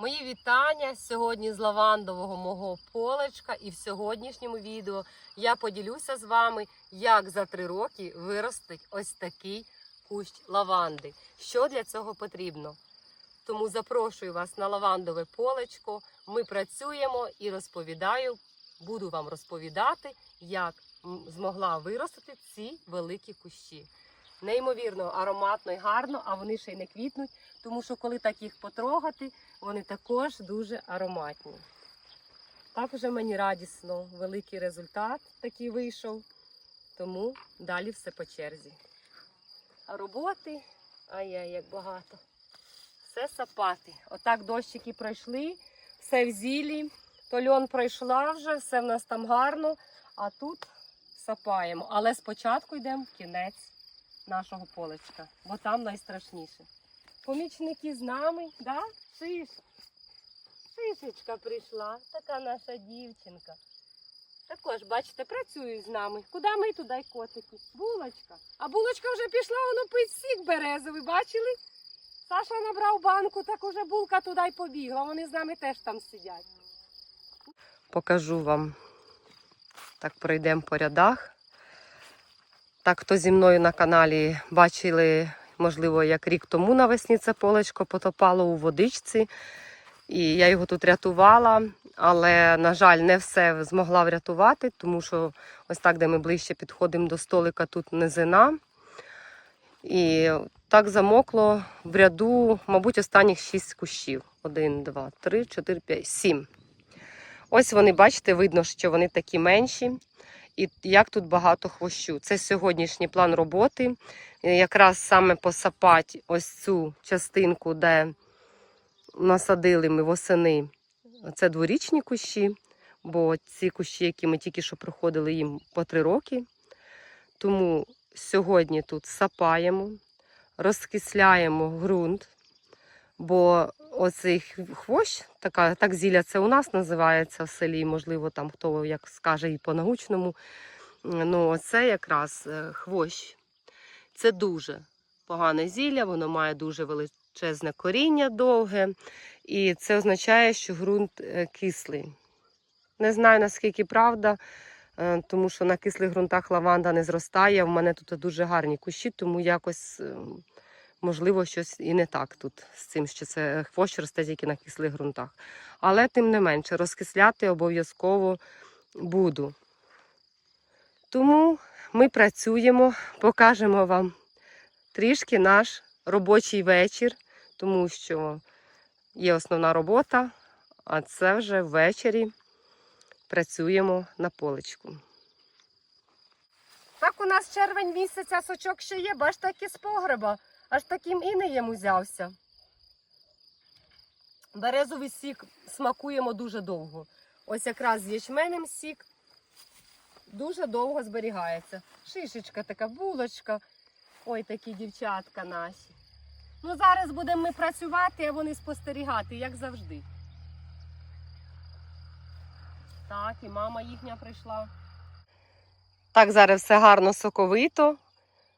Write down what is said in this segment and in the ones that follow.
Мої вітання сьогодні з лавандового мого полечка. І в сьогоднішньому відео я поділюся з вами, як за три роки виростить ось такий кущ лаванди. Що для цього потрібно? Тому запрошую вас на лавандове полечко. Ми працюємо і розповідаю, буду вам розповідати, як змогла виростити ці великі кущі. Неймовірно ароматно і гарно, а вони ще й не квітнуть, тому що коли так їх потрогати, вони також дуже ароматні. Так вже мені радісно, великий результат такий вийшов. Тому далі все по черзі. А роботи, ай-яй, як багато. Все сапати. Отак дощики пройшли, все в зілі. То льон пройшла вже, все в нас там гарно, а тут сапаємо. Але спочатку йдемо в кінець нашого полечка, бо там найстрашніше. Помічники з нами, да? Шиш. Шишечка прийшла, така наша дівчинка. Також, бачите, працюють з нами. Куди ми туди й котики? Булочка. А булочка вже пішла, воно пить сік березовий, бачили? Саша набрав банку, так уже булка туди й побігла. Вони з нами теж там сидять. Покажу вам. Так пройдемо по рядах. Так, хто зі мною на каналі бачили, можливо, як рік тому навесні це полечко потопало у водичці. І я його тут рятувала, але, на жаль, не все змогла врятувати, тому що ось так, де ми ближче підходимо до столика, тут низина. І так замокло в ряду, мабуть, останніх шість кущів. Один, два, три, чотири, п'ять, сім. Ось вони, бачите, видно, що вони такі менші. І як тут багато хвощу. Це сьогоднішній план роботи. Е, Якраз саме посапати ось цю частинку, де насадили ми восени. Це дворічні кущі, бо ці кущі, які ми тільки що проходили, їм по три роки. Тому сьогодні тут сапаємо, розкисляємо ґрунт, бо оцей хвощ, така, так зілля це у нас називається в селі, можливо, там хто як скаже і по-научному. Ну, оце якраз е, хвощ. Це дуже погане зілля, воно має дуже величезне коріння довге, і це означає, що ґрунт е, кислий. Не знаю наскільки правда, е, тому що на кислих ґрунтах лаванда не зростає. В мене тут дуже гарні кущі, тому якось е, можливо щось і не так тут з цим, що це хвощ росте тільки на кислих ґрунтах. Але тим не менше, розкисляти обов'язково буду. Тому ми працюємо, покажемо вам трішки наш робочий вечір, тому що є основна робота, а це вже ввечері працюємо на поличку. Так у нас червень місяця сочок ще є, бач таки з погреба, аж таким інеєм узявся. Березовий сік смакуємо дуже довго. Ось якраз з ячменем сік дуже довго зберігається. Шишечка така, булочка. Ой, такі дівчатка наші. Ну, зараз будемо ми працювати, а вони спостерігати, як завжди. Так, і мама їхня прийшла. Так, зараз все гарно соковито.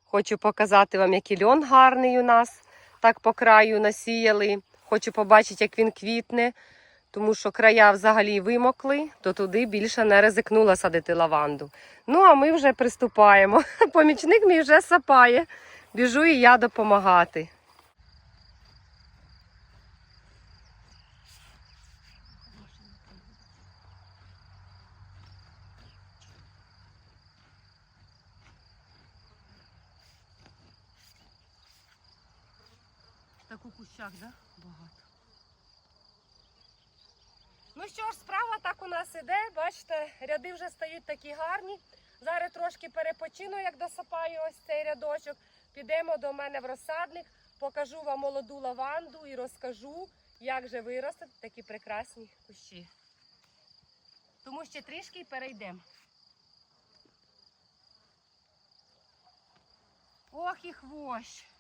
Хочу показати вам, який льон гарний у нас. Так по краю насіяли. Хочу побачити, як він квітне, тому що края взагалі вимокли, то туди більше не ризикнула садити лаванду. Ну, а ми вже приступаємо. Помічник мій вже сапає. Біжу і я допомагати. Так у кущах, да? Багато. Ну що ж, справа так у нас іде. Бачите, ряди вже стають такі гарні. Зараз трошки перепочину, як досапаю ось цей рядочок. Підемо до мене в розсадник, покажу вам молоду лаванду і розкажу, як же виростуть такі прекрасні кущі. Тому ще трішки і перейдемо. Ох і хвощ.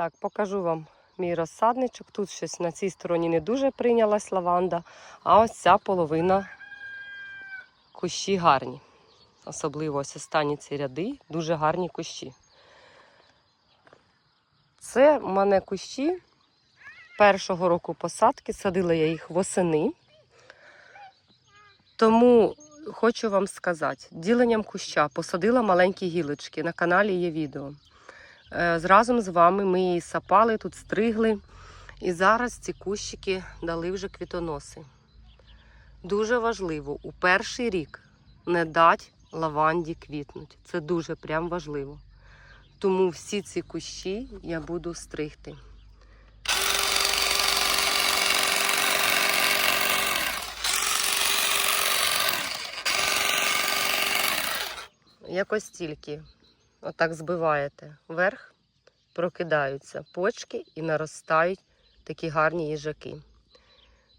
Так, покажу вам мій розсадничок. Тут щось на цій стороні не дуже прийнялась лаванда, а ось ця половина кущі гарні. особливо ось останні ці ряди, дуже гарні кущі. Це в мене кущі першого року посадки, садила я їх восени. Тому хочу вам сказати, діленням куща посадила маленькі гілочки. На каналі є відео. Е, з- Разом з вами ми її сапали, тут стригли. І зараз ці кущики дали вже квітоноси. Дуже важливо у перший рік не дать лаванді квітнуть. Це дуже прям важливо. Тому всі ці кущі я буду стригти. Якось тільки отак збиваєте вверх, прокидаються почки і наростають такі гарні їжаки.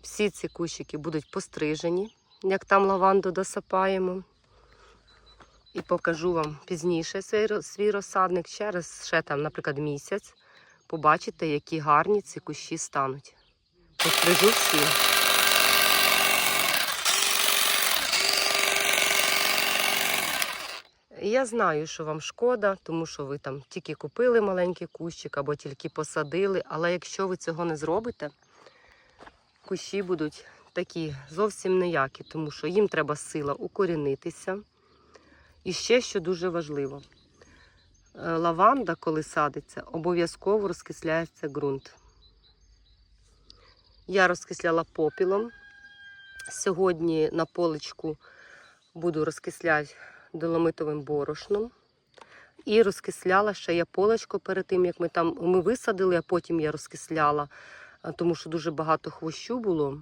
Всі ці кущики будуть пострижені, як там лаванду досапаємо. І покажу вам пізніше свій розсадник через ще там, наприклад, місяць. Побачите, які гарні ці кущі стануть. Пострижу всі. Я знаю, що вам шкода, тому що ви там тільки купили маленький кущик або тільки посадили. Але якщо ви цього не зробите, кущі будуть такі зовсім ніякі, тому що їм треба сила укорінитися. І ще що дуже важливо: е, лаванда, коли садиться, обов'язково розкисляється ґрунт. Я розкисляла попілом. Сьогодні на поличку буду розкисляти доломитовим борошном. І розкисляла ще я полечко перед тим, як ми там ми висадили, а потім я розкисляла, тому що дуже багато хвощу було,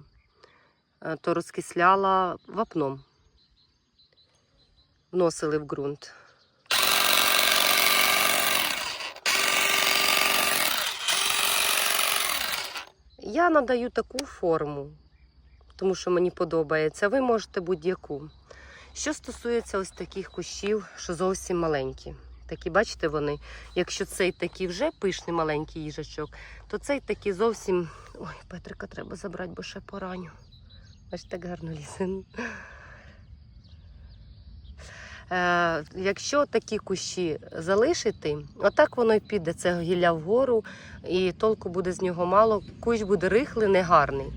то розкисляла вапном. Вносили в ґрунт. Я надаю таку форму, тому що мені подобається. Ви можете будь-яку. Що стосується ось таких кущів, що зовсім маленькі. Такі, бачите, вони, якщо цей такий вже пишний маленький їжачок, то цей такий зовсім. Ой, Петрика треба забрати, бо ще пораню. Аж так гарно лізе. Е, якщо такі кущі залишити, отак воно й піде, це гілля вгору, і толку буде з нього мало. Кущ буде рихлий, негарний.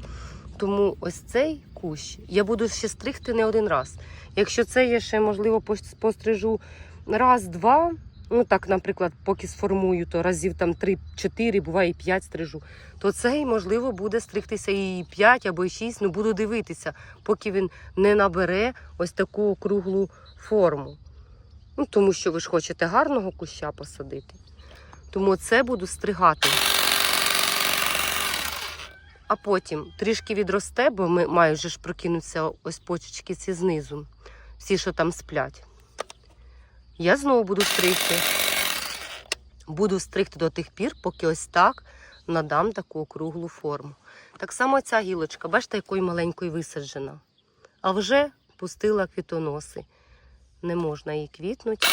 Тому ось цей кущ я буду ще стригти не один раз. Якщо це я ще, можливо, пос- пострижу раз-два, ну так, наприклад, поки сформую, то разів там 3-4, буває і 5 стрижу, то цей, можливо, буде стригтися і 5 або і 6, ну буду дивитися, поки він не набере ось таку округлу форму. Ну, тому що ви ж хочете гарного куща посадити. Тому це буду стригати. А потім трішки відросте, бо ми мають вже ж прокинуться ось почечки ці знизу, всі, що там сплять. Я знову буду стригти. Буду стригти до тих пір, поки ось так надам таку округлу форму. Так само ця гілочка, бачите, якою маленькою висаджена. А вже пустила квітоноси. Не можна їй квітнути.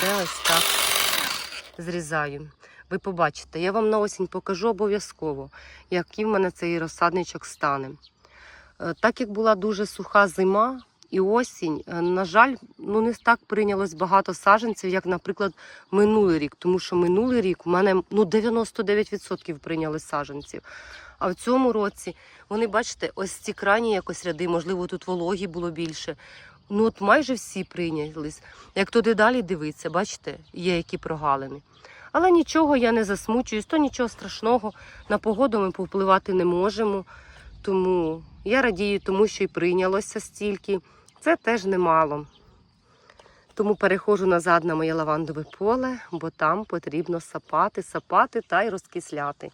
Це ось так зрізаю. Ви побачите, я вам на осінь покажу обов'язково, який в мене цей розсадничок стане. Е, Так як була дуже суха зима і осінь, е, на жаль, ну не так прийнялось багато саджанців, як, наприклад, минулий рік. Тому що минулий рік у мене ну, 99% прийняли саджанців. А в цьому році вони, бачите, ось ці крайні якось ряди, можливо, тут вологі було більше. Ну, от майже всі прийнялись. Як туди далі дивитися, бачите, є які прогалини. Але нічого я не засмучуюсь, то нічого страшного. На погоду ми повпливати не можемо. Тому я радію тому, що і прийнялося стільки. Це теж немало. Тому переходжу назад на моє лавандове поле, бо там потрібно сапати, сапати та й розкисляти.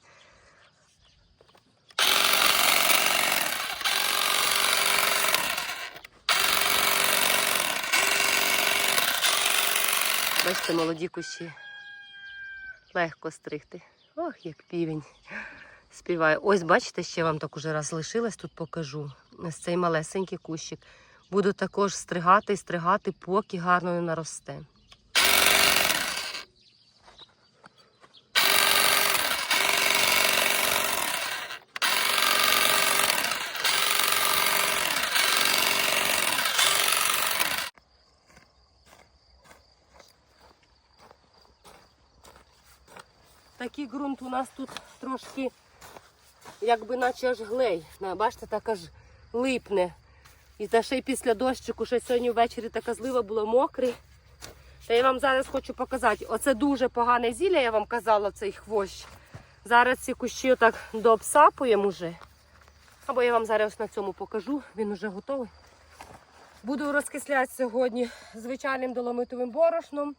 Бачите, молоді кущі. Легко стригти. Ох, як півень співає. Ось, бачите, ще вам так уже раз лишилось, тут покажу. Ось цей малесенький кущик. Буду також стригати і стригати, поки гарно не наросте. Такий ґрунт у нас тут трошки якби наче аж глей. Бачите, так аж липне. І та ще й після дощику, ще сьогодні ввечері така злива була мокрий. Та я вам зараз хочу показати. Оце дуже погане зілля, я вам казала, цей хвощ. Зараз ці кущі отак дообсапуємо вже. Або я вам зараз на цьому покажу, він вже готовий. Буду розкисляти сьогодні звичайним доломитовим борошном,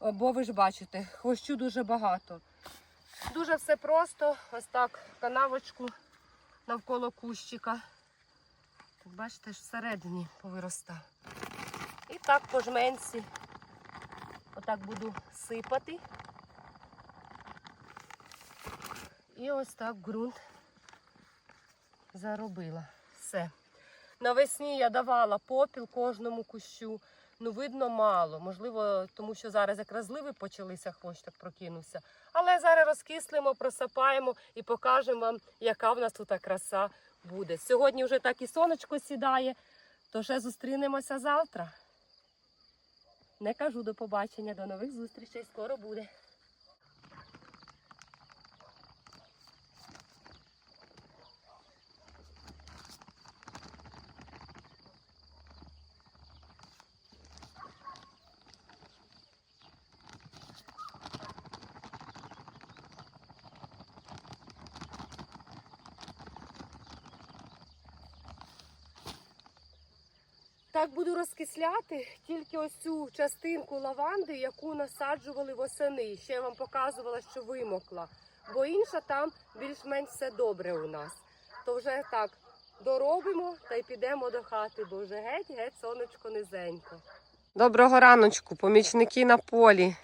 бо ви ж бачите, хвощу дуже багато. Дуже все просто, ось так канавочку навколо кущика. Так бачите, ж всередині повиростав. І так по жменці. Отак буду сипати. І ось так ґрунт заробила. Все. Навесні я давала попіл кожному кущу. Ну, видно, мало. Можливо, тому що зараз якраз зливи почалися, хвощ так прокинувся. Але зараз розкислимо, просапаємо і покажемо вам, яка в нас тут краса буде. Сьогодні вже так і сонечко сідає, то ще зустрінемося завтра. Не кажу до побачення, до нових зустрічей. Скоро буде. Так буду розкисляти тільки ось цю частинку лаванди, яку насаджували восени. Ще я вам показувала, що вимокла. Бо інша там більш-менш все добре у нас. То вже так доробимо та й підемо до хати, бо вже геть-геть сонечко низенько. Доброго раночку, помічники на полі.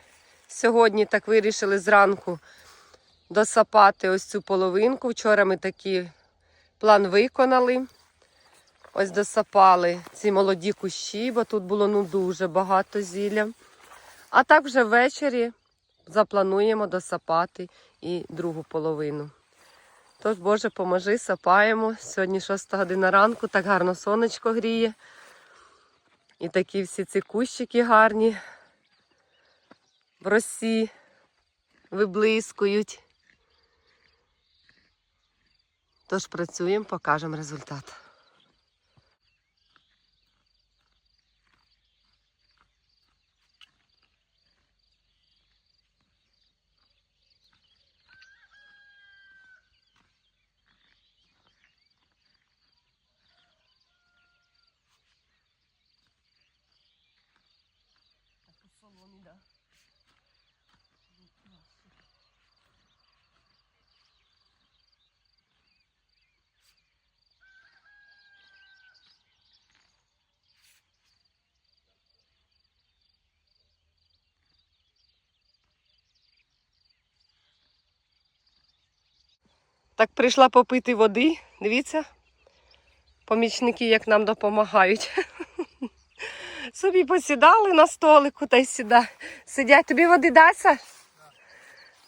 Сьогодні так вирішили зранку досапати ось цю половинку. Вчора ми такий план виконали. Ось досапали ці молоді кущі, бо тут було ну дуже багато зілля. А так вже ввечері заплануємо досапати і другу половину. Тож, Боже, поможи, сапаємо. Сьогодні 6 година ранку, так гарно сонечко гріє. І такі всі ці кущики гарні в росі виблискують. Тож працюємо, покажемо результат. Так прийшла попити води. Дивіться, помічники як нам допомагають. Собі посідали на столику та й сіда. Сидять. Тобі води даться?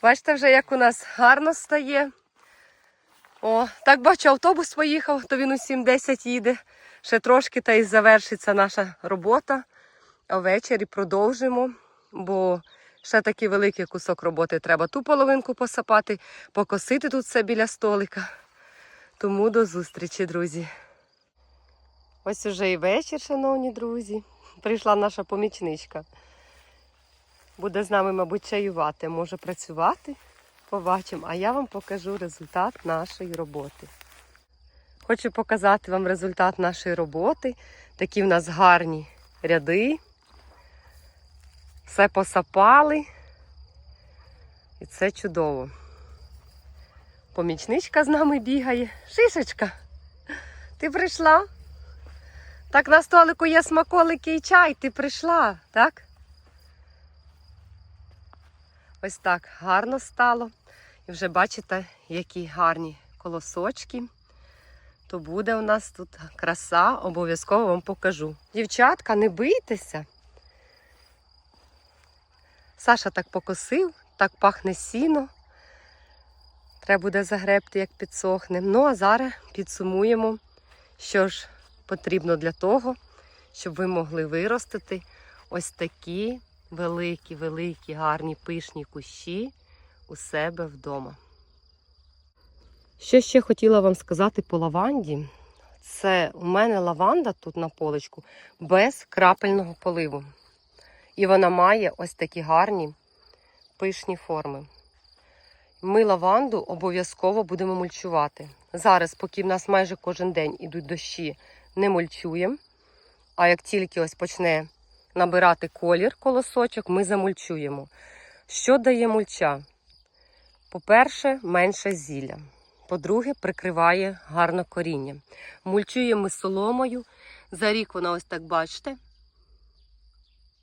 Бачите вже, як у нас гарно стає. О, так бачу, автобус поїхав, то він у 7-10 їде. Ще трошки та й завершиться наша робота. А ввечері продовжимо, бо ще такий великий кусок роботи. Треба ту половинку посапати, покосити тут все біля столика. Тому до зустрічі, друзі. Ось уже і вечір, шановні друзі. Прийшла наша помічничка. Буде з нами, мабуть, чаювати, може працювати. Побачимо. А я вам покажу результат нашої роботи. Хочу показати вам результат нашої роботи. Такі в нас гарні ряди. Все посапали. І це чудово. Помічничка з нами бігає. Шишечка, ти прийшла? Так на столику є смаколики і чай, ти прийшла, так? Ось так гарно стало. І вже бачите, які гарні колосочки. То буде у нас тут краса, обов'язково вам покажу. Дівчатка, не бийтеся. Саша так покосив, так пахне сіно. Треба буде загребти, як підсохне. Ну, а зараз підсумуємо, що ж потрібно для того, щоб ви могли виростити ось такі великі, великі, гарні пишні кущі у себе вдома. Що ще хотіла вам сказати по лаванді? Це у мене лаванда тут на поличку без крапельного поливу. І вона має ось такі гарні пишні форми. Ми лаванду обов'язково будемо мульчувати. Зараз, поки в нас майже кожен день ідуть дощі, не мульчуємо. А як тільки ось почне набирати колір колосочок, ми замульчуємо. Що дає мульча? По-перше, менше зілля. По-друге, прикриває гарно коріння. Мульчуємо ми соломою. За рік вона ось так бачите.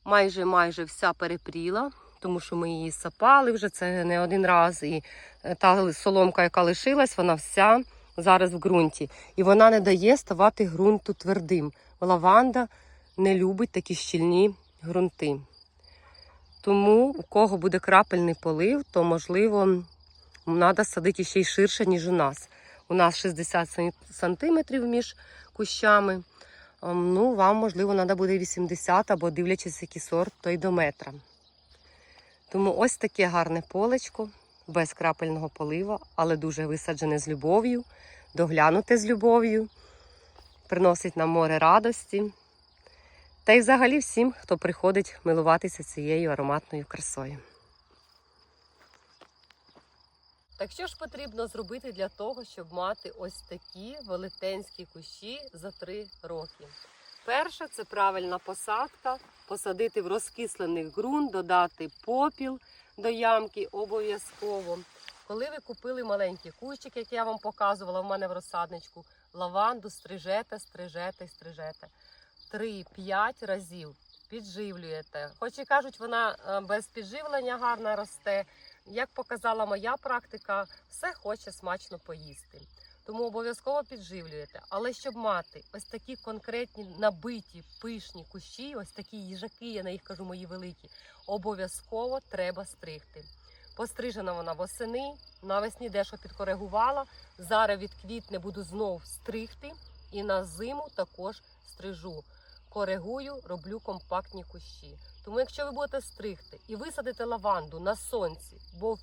Майже майже вся перепріла, тому що ми її сапали вже це не один раз. І е, та соломка, яка лишилась, вона вся зараз в ґрунті. І вона не дає ставати ґрунту твердим. Лаванда не любить такі щільні ґрунти. Тому у кого буде крапельний полив, то можливо треба садити ще й ширше, ніж у нас. У нас 60 сан- сантиметрів між кущами. Ем, Ну, вам, можливо, треба буде 80 або дивлячись, який сорт, то й до метра. Тому ось таке гарне полечко, без крапельного полива, але дуже висаджене з любов'ю, доглянуте з любов'ю, приносить нам море радості. Та й взагалі всім, хто приходить милуватися цією ароматною красою. Так що ж потрібно зробити для того, щоб мати ось такі велетенські кущі за три роки? Перше це правильна посадка, посадити в розкислений ґрунт, додати попіл до ямки обов'язково. Коли ви купили маленький кущик, як я вам показувала в мене в розсадничку, лаванду стрижете, стрижете, стрижете. 3-5 разів підживлюєте. Хоч і кажуть, вона е, без підживлення гарно росте. Як показала моя практика, все хоче смачно поїсти. Тому обов'язково підживлюєте. Але щоб мати ось такі конкретні набиті пишні кущі, ось такі їжаки, я на їх кажу мої великі, обов'язково треба стригти. Пострижена вона восени, навесні дещо підкоригувала. Зараз від квітня буду знов стригти і на зиму також стрижу. Коригую, роблю компактні кущі. Тому, якщо ви будете стригти і висадите лаванду на сонці, бо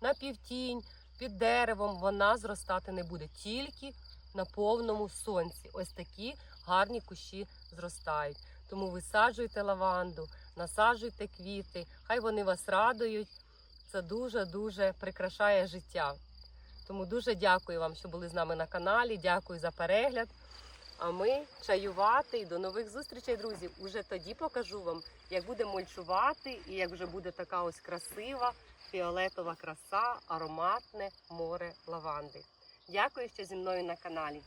на півтінь, під деревом вона зростати не буде, тільки на повному сонці. Ось такі гарні кущі зростають. Тому висаджуйте лаванду, насаджуйте квіти, хай вони вас радують. Це дуже-дуже прикрашає життя. Тому дуже дякую вам, що були з нами на каналі. Дякую за перегляд. А ми чаювати і до нових зустрічей, друзі. Уже тоді покажу вам, як буде мульчувати і як вже буде така ось красива фіолетова краса, ароматне море лаванди. Дякую, що зі мною на каналі.